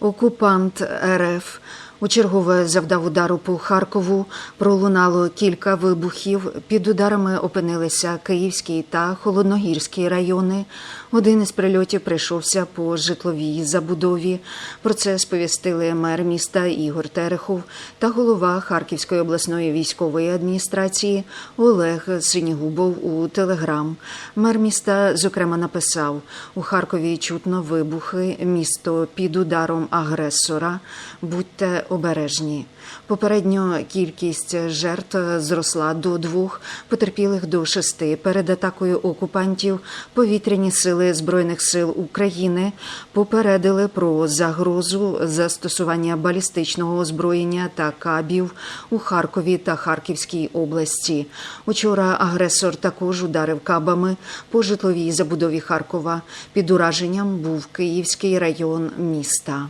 Окупант РФ у чергове завдав удару по Харкову. Пролунало кілька вибухів. Під ударами опинилися Київський та Холодногірський райони. Один із прильотів прийшовся по житловій забудові. Про це сповістили мер міста Ігор Терехов та голова Харківської обласної військової адміністрації Олег Синігубов у телеграм. Мер міста зокрема написав: у Харкові чутно вибухи, місто під ударом агресора. Будьте обережні. Попередньо кількість жертв зросла до двох, потерпілих до шести. Перед атакою окупантів повітряні сили збройних сил України попередили про загрозу застосування балістичного озброєння та кабів у Харкові та Харківській області. Учора агресор також ударив кабами по житловій забудові Харкова. Під ураженням був Київський район міста.